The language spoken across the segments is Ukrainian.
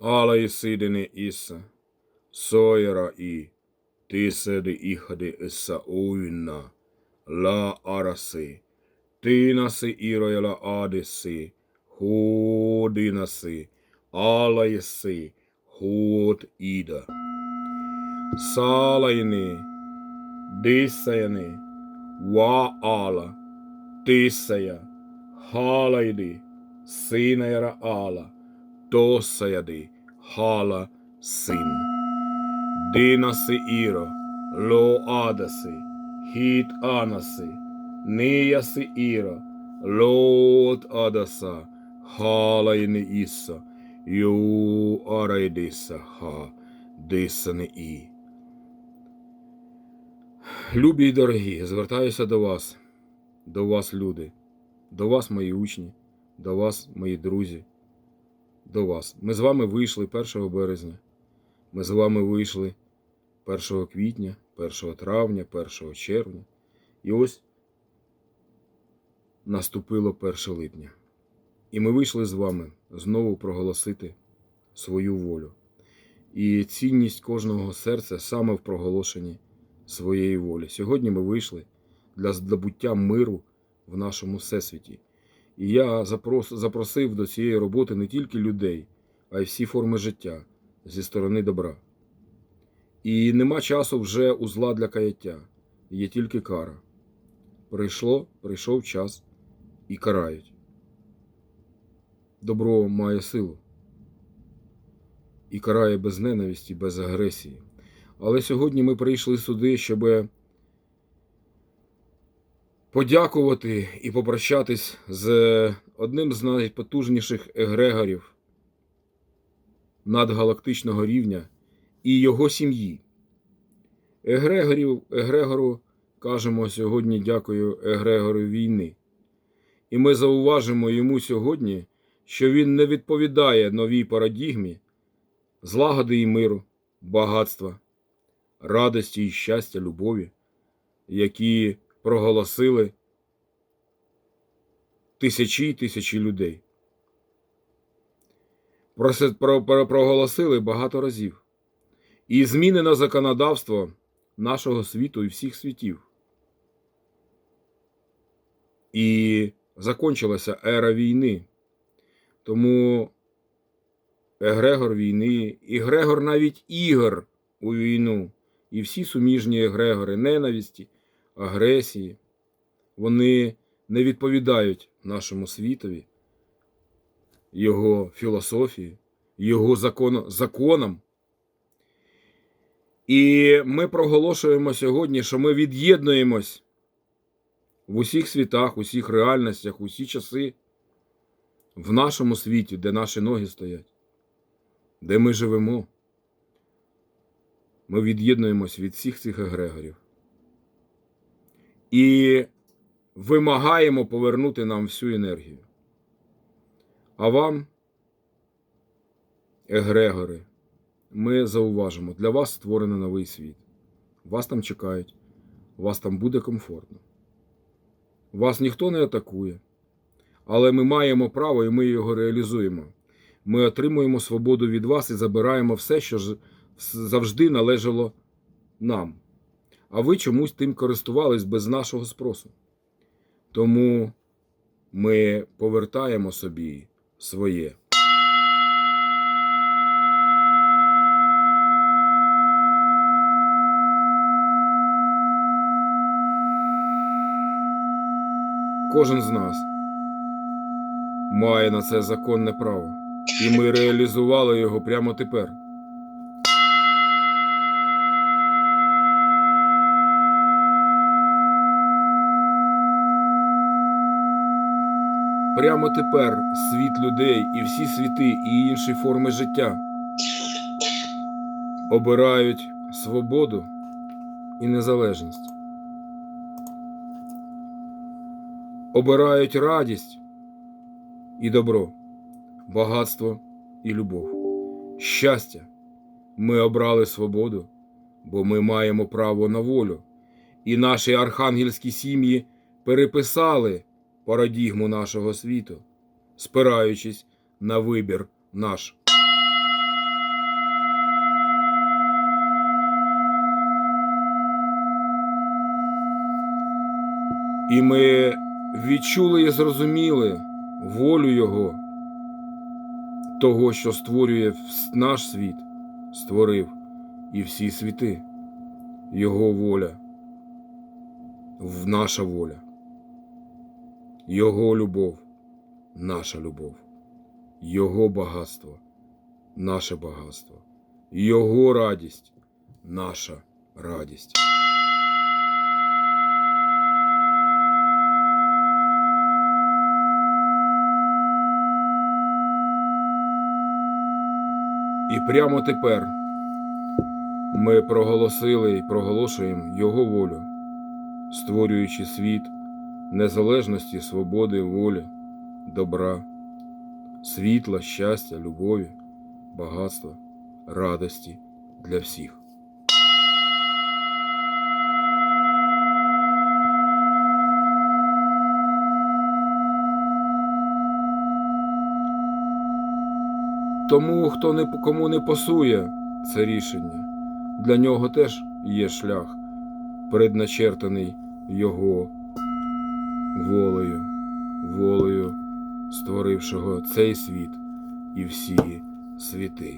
ala i sidini isä, soira i, tisedi ihdi isä uinna, la arasi, tiinasi iroilla adisi, huudinasi, alaisi, huut ida. Saalaini, disajani, va-ala, tisaja, halaidi, sinera ala. Tossajadi, haala, sin. Dinasi iro, lo adasi, hit anasi, niasi iro, loot adasa, haalaini issa, ju araidissa ha, дисани і. Любі й дорогі, звертаюся до вас, до вас, люди, до вас, мої учні, до вас, мої друзі, до вас. Ми з вами вийшли 1 березня. Ми з вами вийшли 1 квітня, 1 травня, 1 червня. І ось наступило 1 липня. І ми вийшли з вами знову проголосити свою волю. І цінність кожного серця саме в проголошенні своєї волі. Сьогодні ми вийшли для здобуття миру в нашому всесвіті. І я запрос, запросив до цієї роботи не тільки людей, а й всі форми життя зі сторони добра. І нема часу вже у зла для каяття, є тільки кара. Прийшло, прийшов час і карають. Добро має силу і карає без ненависті, без агресії. Але сьогодні ми прийшли сюди, щоб подякувати і попрощатись з одним з найпотужніших егрегорів надгалактичного рівня і його сім'ї. Егрегорів, Егрегору кажемо сьогодні дякую Егрегору війни. І ми зауважимо йому сьогодні, що він не відповідає новій парадігмі злагоди і миру, багатства, радості і щастя, любові, які проголосили тисячі й тисячі людей. Проголосили багато разів. І змінено законодавство нашого світу і всіх світів. І закончилася ера війни. Тому Егрегор війни, і Грегор навіть ігор у війну, і всі суміжні егрегори ненависті, агресії, вони не відповідають нашому світові, його філософії, його закон, законам. І ми проголошуємо сьогодні, що ми від'єднуємось в усіх світах, усіх реальностях, усі часи в нашому світі, де наші ноги стоять де ми живемо, ми від'єднуємось від всіх цих егрегорів і вимагаємо повернути нам всю енергію. А вам, егрегори, ми зауважимо, для вас створений новий світ. Вас там чекають, вас там буде комфортно. Вас ніхто не атакує, але ми маємо право і ми його реалізуємо ми отримуємо свободу від вас і забираємо все, що завжди належало нам. А ви чомусь тим користувались без нашого спросу. Тому ми повертаємо собі своє. Кожен з нас має на це законне право. І ми реалізували його прямо тепер. Прямо тепер світ людей і всі світи і інші форми життя обирають свободу і незалежність. Обирають радість і добро багатство і любов. Щастя, ми обрали свободу, бо ми маємо право на волю, і наші архангельські сім'ї переписали парадігму нашого світу, спираючись на вибір наш. І ми відчули і зрозуміли волю Його, того, що створює наш світ, створив і всі світи, Його воля, наша воля. Його любов, наша любов, Його багатство, наше багатство, Його радість, наша радість. І прямо тепер ми проголосили і проголошуємо Його волю, створюючи світ незалежності, свободи, волі, добра, світла, щастя, любові, багатства, радості для всіх. Тому, хто не кому не пасує це рішення, для нього теж є шлях, предначертаний його волею, волею, створившого цей світ і всі світи.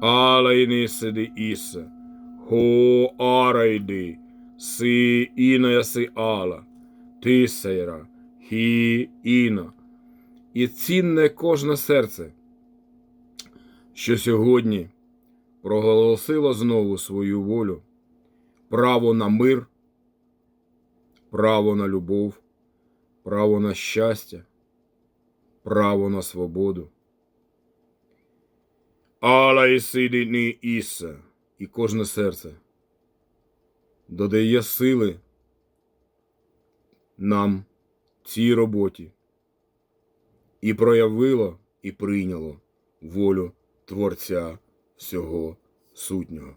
Алайни сиди іса, хо арайди, си іная си ала, тисейра, хі іна. І цінне кожне серце що сьогодні проголосило знову свою волю, право на мир, право на любов, право на щастя, право на свободу. Алла і Іса, і кожне серце додає сили нам цій роботі і проявило і прийняло волю Творця всього сутнього.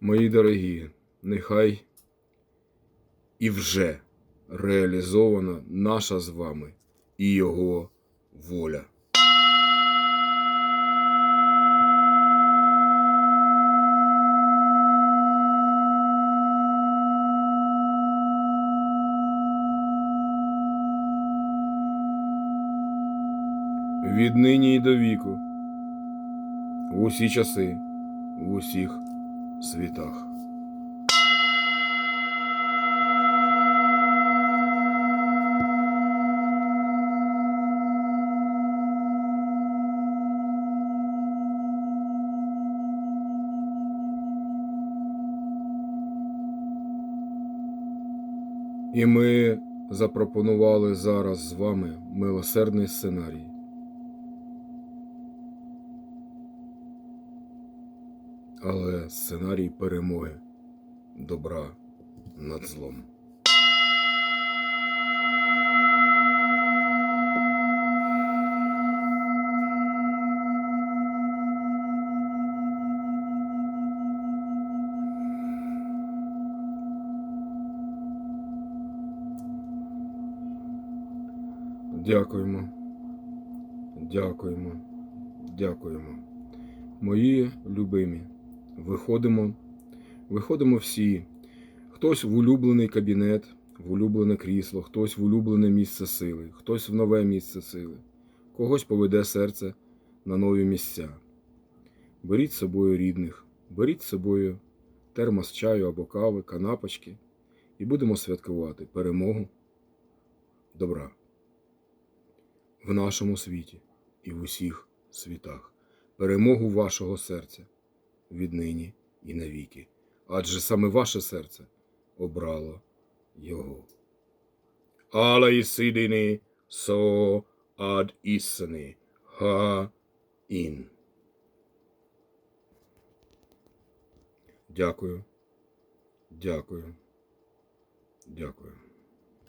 Мої дорогі, нехай і вже реалізована наша з вами і його воля. Віднині і до віку, в усі часи, в усіх світах. І ми запропонували зараз з вами милосердний сценарій. Але сценарій перемоги добра над злом. Дякуємо. Дякуємо. Дякуємо. Мої любимі, виходимо, виходимо всі. Хтось в улюблений кабінет, в улюблене крісло, хтось в улюблене місце сили, хтось в нове місце сили, когось поведе серце на нові місця. Беріть з собою рідних, беріть з собою термос чаю або кави, канапочки, і будемо святкувати перемогу добра в нашому світі і в усіх світах, перемогу вашого серця віднині і навіки. Адже саме ваше серце обрало його. Але ісидини со ад ісини ха ін. Дякую. Дякую. Дякую.